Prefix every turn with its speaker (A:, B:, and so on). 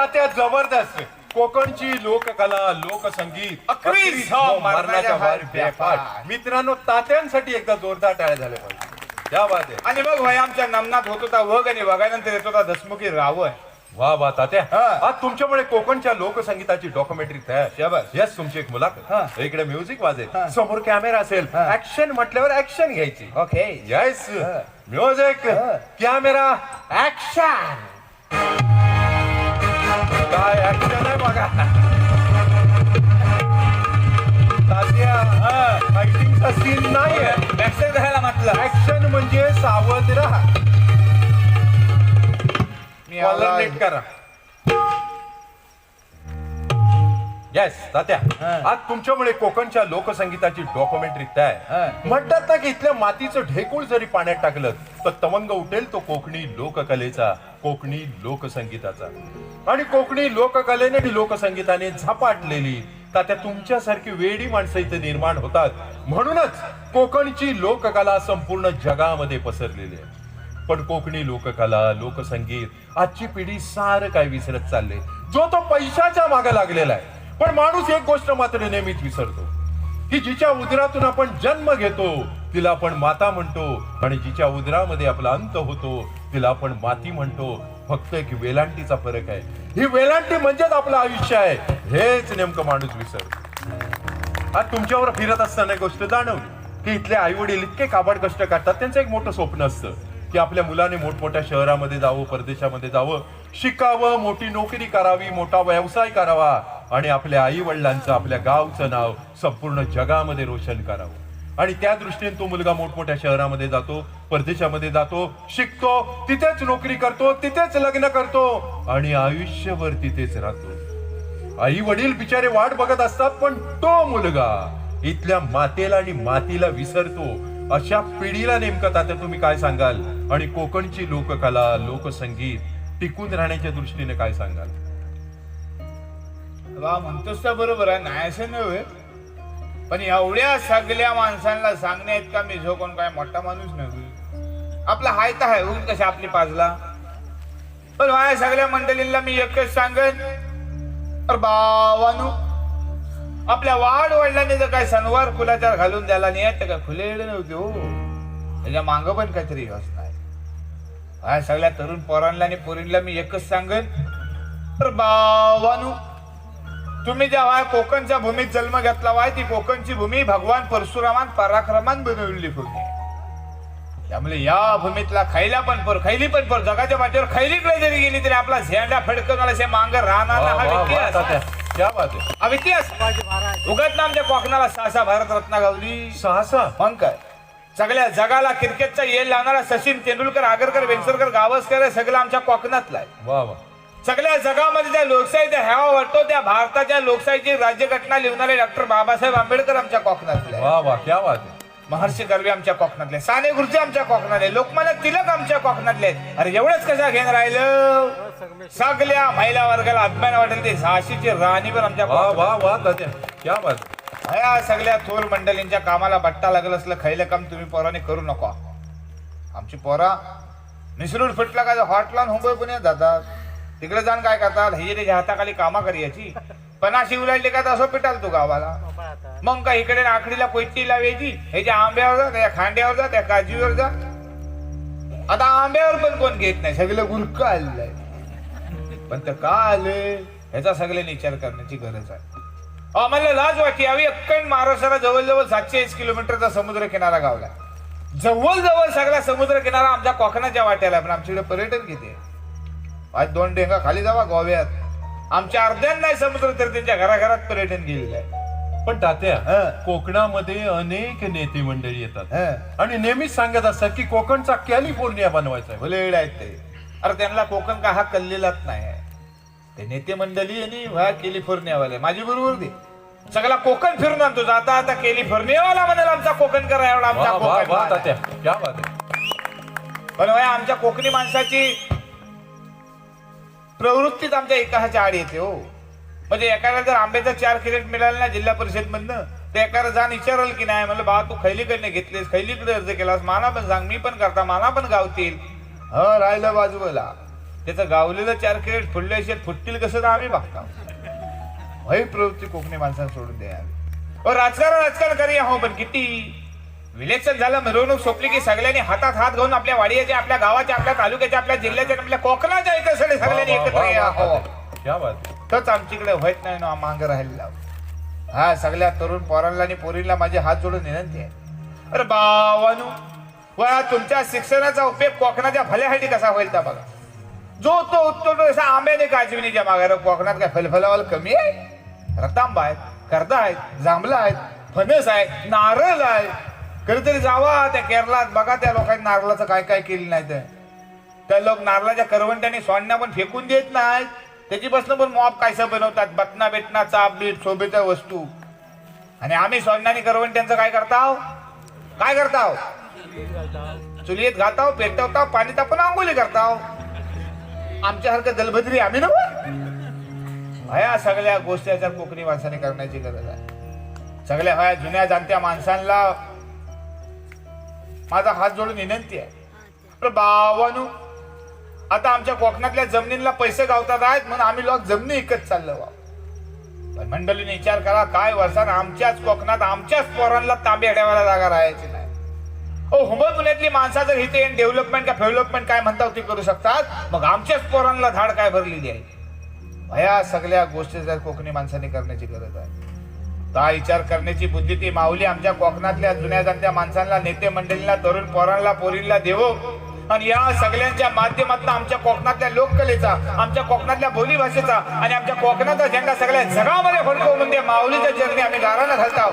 A: तात्या जबरदस्त कोकणची लोककला लोकसंगीत
B: मरणाच्या बाहेर.
A: मित्रांनो तात्यांसाठी एकदा जोरदार टाळ्या झाल्या पाहिजे क्या बात आहे
B: आणि मग भाई आमच्या नमनात होत होता वग आणि वगानंतर येत होता दसमुखी रावण
A: वा वा तात्या
B: हा.
A: आज तुमच्यामुळे कोकणच्या लोकसंगीताची डॉक्युमेंटरी तयार. यस तुमची एक मुलाखत
B: हा.
A: इकडे म्युझिक वाजेल. समोर कॅमेरा असेल. ऍक्शन म्हटल्यावर ऍक्शन घ्यायची
B: okay
A: yes. Music. Camera action काय ऍक्शन आहे बघा तात्या फायटिंगचा सीन नाहीये
B: बॅकसाईड राहायला म्हटलं
A: ऍक्शन म्हणजे सावध राहा
B: मी आला-
A: नेट करा येस तात्या आज तुमच्यामुळे कोकणच्या लोकसंगीताची डॉक्युमेंटरी
B: हा.
A: तयार म्हणतात ना की इथल्या मातीचं ढेकूळ जरी पाण्यात टाकलं तर तवंग उठेल तो कोकणी लोककलेचा कोकणी लोकसंगीताचा. आणि कोकणी लोककलेने आणि लोकसंगीताने झपाटलेली तात्या तुमच्यासारखी वेडी माणसं इथे निर्माण होतात. म्हणूनच कोकणची लोककला संपूर्ण जगामध्ये पसरलेली आहे. पण कोकणी लोककला लोकसंगीत आजची पिढी सारं काय विसरत चालले जो तो पैशाच्या मागे लागलेला आहे. पण माणूस एक गोष्ट मात्र नेहमीच विसरतो. की जिच्या उदरातून आपण जन्म घेतो तिला आपण माता म्हणतो. आणि जिच्या उदरामध्ये आपला अंत होतो तिला आपण माती म्हणतो. फक्त एक वेलांटीचा फरक आहे. ही वेलांटी म्हणजेच आपलं आयुष्य आहे. हेच नेमकं माणूस विसर आज तुमच्यावर फिरत असताना एक गोष्ट जाणवली की इथले आई वडील इतके काबाड कष्ट काढतात त्यांचं एक मोठं स्वप्न असतं की आपल्या मुलाने मोठमोठ्या शहरामध्ये जावं परदेशामध्ये जावं शिकावं मोठी नोकरी करावी मोठा व्यवसाय करावा आणि आपल्या आई वडिलांचं आपल्या गावचं नाव संपूर्ण जगामध्ये रोशन करावं. आणि त्या दृष्टीने तो मुलगा मोठमोठ्या शहरामध्ये जातो परदेशामध्ये जातो शिकतो तिथेच नोकरी करतो तिथेच लग्न करतो आणि आयुष्यभर तिथेच राहतो. आई वडील बिचारे वाट बघत असतात पण तो मुलगा इथल्या मातेला आणि मातीला विसरतो. अशा पिढीला नेमकं आता तुम्ही काय सांगाल? आणि कोकणची लोककला लोकसंगीत टिकून राहण्याच्या दृष्टीने काय सांगाल?
B: म्हणतोस बरोबर आहे. नाही असं नव्हे पण एवढ्या सगळ्या माणसांना सांगण्या का मी जो कोण काय मोठा माणूस नव्हे. आपला हाय तर हाय होऊन कशा आपली पाजला? पण माझ्या सगळ्या मंडळींना मी एकच सांगेन तर बावानू आपल्या वाढ वडिलांनी जर काय सणवार फुलाचार घालून द्यायला नाही तर काय फुले नव्हते हो. त्याच्या मागं पण काहीतरी योजना आहे. माझ्या सगळ्या तरुण पोरांना आणि पोरींना मी एकच सांगेन तर बावानू तुम्ही जेव्हा कोकणच्या भूमीत जन्म घेतला वाय ती कोकणची भूमी भगवान परशुरामान पराक्रमान बनवलेली भूमी. त्यामुळे या भूमीतला खैला पण पर खैली पण पर जगाच्या पाठीवर खैलीकडे जरी गेली तरी आपला झेंडा फडकवणार असे मांग राहणार हा इतिहास. हा इतिहास. उगत ना आमच्या कोकणाला सहा भारत रत्ना गावली.
A: सहासा?
B: मग काय? सगळ्या जगाला क्रिकेटचा येल लावणारा सचिन तेंडुलकर आगरकर वेंगसरकर गावस्कर हे सगळं आमच्या कोकणातला आहे.
A: वा वा.
B: सगळ्या जगामध्ये त्या लोकशाहीचा हेवा वाटतो त्या भारताच्या लोकशाहीची राज्यघटना लिहणारे डॉक्टर बाबासाहेब आंबेडकर आमच्या कोकणातले.
A: वा वा क्या बात आहे
B: महर्षी कर्वे आमच्या कोकणातले साने गुरुजी आमच्या कोकणातले लोकमान्य तिलक आमच्या कोकणातले. अरे एवढंच कशा घेऊन राहिलं सगळ्या महिला वर्गाला अभिमान वाटेल ते झाशीची राणी पण आमच्या
A: वा. वा वा तात्या क्या बात आहे.
B: या सगळ्या थोर मंडळींच्या कामाला बट्टा लागलं असलं खैलं काम तुम्ही पोराने करू नका आमची पोरा मिसळून फुटला का हॉट लावून हुंबई पुण्यात जातात तिकडे जाऊन काय करतात हिजेच्या हाताखाली कामा करायची पणाशी उलाडली का तसं पिटाल तू गावाला? मग का इकडे आखडीला कोयती लावायची? ह्याच्या आंब्यावर जा त्या खांड्यावर जा त्या काजीवर जा आता आंब्यावर पण कोण घेत नाही? सगळं गुरक आलेलं पण तर का आले ह्याचा सगळ्यांनी विचार करण्याची गरज आहे. आम्हाला लाज वाटते. यावी अक्कण महाराष्ट्राला जवळजवळ सातशे ऐंशी किलोमीटरचा समुद्र किनारा गावला. जवळजवळ सगळा समुद्र किनारा आमच्या कोकणाच्या वाट्याला आहे, पण आमच्याकडे पर्यटन किती आहे? आज दोन डेंगा खाली जावा गोव्यात. आमच्या अर्ध्यान नाही समुद्र तर त्यांच्या घराघरात पर्यटन गेलेलं आहे.
A: पण तात्या. कोकणामध्ये अनेक नेते मंडळी येतात.
B: हं.
A: आणि नेहमीच सांगत असतात की कोकणचा कॅलिफोर्निया बनवायचा आहे.
B: भले आहेत ते. अरे त्यांना कोकण का हा कल्लेलाच नाही ते नेते मंडळी आणि हा कॅलिफोर्नियावाले. माझी बरोबर दे. सगळा कोकण फिरून आणतो. आता आता कॅलिफोर्नियावाला म्हणाल आमचा कोकण करा एवढा आमचा कोकण पण आमच्या कोकणी माणसाची प्रवृत्तीच आमच्या एकाच्या आड येते हो. म्हणजे एकाला जर आंब्याचा चार किरेट मिळालं ना जिल्हा परिषद मधनं तर एकाला जाण विचारल की नाही म्हणलं बा तू खैलीकडनं घेतलेस खैलीकडे अर्ज केलास माना पण सांग मी पण करता माना पण गावतील. ह राहिलं बाजूला त्याचं गावलेलं चार किरेट फुडले फुटतील कसं तर आम्ही बघता. वही प्रवृत्ती कोकणी माणसांना सोडून द्या. राजकारण राजकारण करूया हो पण किती? इलेक्शन झालं मिरवणूक सोपली की सगळ्यांनी हातात हात घेऊन आपल्या वाडियाच्या आपल्या गावाच्या आपल्या तालुक्याच्या आपल्या जिल्ह्याच्या आपल्या कोकणाच्या इथं सगळे सगळ्यांनी एकत्र या. हो.
A: क्या बात. आहे.
B: तोच आमच्याकडे व्हायत नाही ना मांग राहिलेला. हा सगळ्या तरुण पोरांना आणि पोरींना माझे हात जोडून विनंती आहे. अरे बावानू वा तुमच्या शिक्षणाचा उपयोग कोकणाच्या भल्यासाठी कसा होईल त्या बघा. जो तो उत्तो तो असा आंब्याने काजविनीच्या मागार कोकणात काय फलफलावाल कमी आहे? रतांबा आहेत कर्दा आहेत जांभळा आहेत फणस आहे नारळ आहे कधीतरी जावा त्या केरळात. बघा त्या लोकांनी नारळाचं काय काय केलं नाही तर. त्या लोक नारळाच्या करवंट्याने सोडण्या पण फेकून देत नाहीत. त्याच्यापासून पण मॉप कायसं बनवतात. बटना बेटना चाप बीट शोभेच्या वस्तू. आणि आम्ही सोडण्याने करवंट्यांचं काय करताव? काय करताव? चुलीत घाताव पेटवताव पाणी तापून आंघोली करताव. आमच्यासारखं दलभद्री आम्ही नव्हे ह्या सगळ्या गोष्टी कोकणी माणसाने करण्याची गरज आहे. सगळ्या ह्या जुन्या जाणत्या माणसांना माझा हात जोडून विनंती आहे. बावानू आता आमच्या कोकणातल्या जमिनीला पैसे गावतात आहेत म्हणून आम्ही लोक जमिनी इकत चाललो बा पण मंडळीने विचार करा काय वर्षात आमच्याच कोकणात आमच्याच पोरांना तांबे हड्यावाला जागा राहायची नाही. हो, ओ मुंबई पुण्यातली माणसं जर इथे डेव्हलपमेंट का डेव्हलपमेंट काय म्हणतात ते करू शकतात मग आमच्याच पोरांना धाड काय भरलेली आहे? ह्या सगळ्या गोष्टी जर कोकणी माणसाने करण्याची गरज आहे. हा विचार करण्याची बुद्धी ती माऊली आमच्या कोकणातल्या जुन्या जाणत्या माणसांना नेते मंडळींना तरुण पोरांना पोरींना देवो. आणि या सगळ्यांच्या माध्यमातून आमच्या कोकणातल्या लोककलेचा आमच्या कोकणातल्या बोलीभाषेचा आणि आमच्या कोकणाचा झेंडा सगळ्या जगामध्ये फडकवून म्हणजे माऊलीच्या चरणी आम्ही गारानं घालतो